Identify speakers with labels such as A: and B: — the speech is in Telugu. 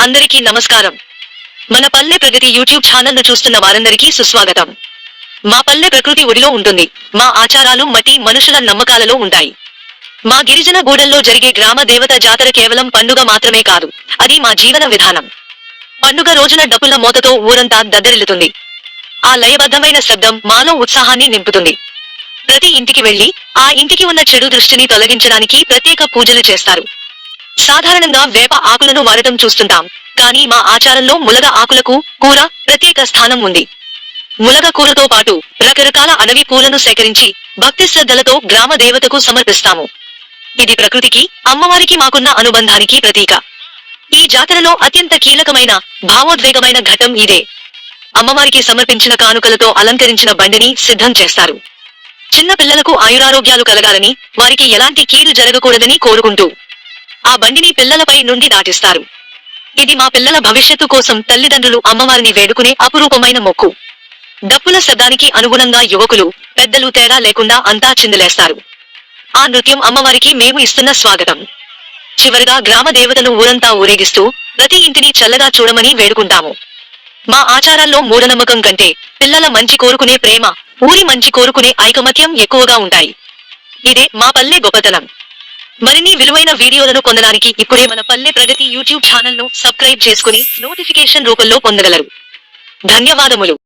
A: అందరికీ నమస్కారం. మన పల్లె ప్రగతి యూట్యూబ్ ఛానల్ను చూస్తున్న వారందరికీ సుస్వాగతం. మా పల్లె ప్రకృతి ఒడిలో ఉంటుంది. మా ఆచారాలు మట్టి మనుషుల నమ్మకాలలో ఉంటాయి. మా గిరిజన గూడల్లో జరిగే గ్రామ దేవత జాతర కేవలం పండుగ మాత్రమే కాదు. అది మా జీవన విధానం. పండుగ రోజున డప్పుల మోతతో ఊరంతా దద్దరిల్లుతుంది. ఆ లయబద్ధమైన శబ్దం మాలో ఉత్సాహాన్ని నింపుతుంది. ప్రతి ఇంటికి వెళ్ళి ఆ ఇంటికి ఉన్న చెడు దృష్టిని తొలగించడానికి ప్రత్యేక పూజలు చేస్తారు. సాధారణంగా వేప ఆకులను వాడటం చూస్తుంటాం. కానీ మా ఆచారంలో ములగ ఆకులకు కూర ప్రత్యేక స్థానం ఉంది. ములగ కూరతో పాటు రకరకాల అడవి పూలను సేకరించి భక్తి శ్రద్ధలతో గ్రామ దేవతకు సమర్పిస్తాము. ఇది ప్రకృతికి అమ్మవారికి మాకున్న అనుబంధానికి ప్రతీక. ఈ జాతరలో అత్యంత కీలకమైన భావోద్వేగమైన ఘటం ఇదే. అమ్మవారికి సమర్పించిన కానుకలతో అలంకరించిన బండిని సిద్ధం చేస్తారు. చిన్న పిల్లలకు ఆయురారోగ్యాలు కలగాలని వారికి ఎలాంటి కీడు జరగకూడదని కోరుకుంటూ ఆ బండిని పిల్లలపై నుండి దాటిస్తారు. ఇది మా పిల్లల భవిష్యత్తు కోసం తల్లిదండ్రులు అమ్మవారిని వేడుకునే అపురూపమైన మొక్కు. డప్పుల శబ్దానికి అనుగుణంగా యువకులు పెద్దలు తేడా లేకుండా అంతా చిందులేస్తారు. ఆ నృత్యం అమ్మవారికి మేము ఇస్తున్న స్వాగతం. చివరిగా గ్రామ దేవతను ఊరంతా ఊరేగిస్తూ ప్రతి ఇంటిని చల్లగా చూడమని వేడుకుంటాము. మా ఆచారాల్లో మూఢనమ్మకం కంటే పిల్లల మంచి కోరుకునే ప్రేమ ఊరి మంచి కోరుకునే ఐకమత్యం ఎక్కువగా ఉంటాయి. ఇదే మా పల్లె గొప్పతనం. మరిన్ని విలువైన వీడియోలను పొందడానికి ఇప్పుడే మన పల్లె ప్రగతి యూట్యూబ్ ఛానల్ను సబ్స్క్రైబ్ చేసుకుని నోటిఫికేషన్ రూపంలో పొందగలరు. ధన్యవాదములు.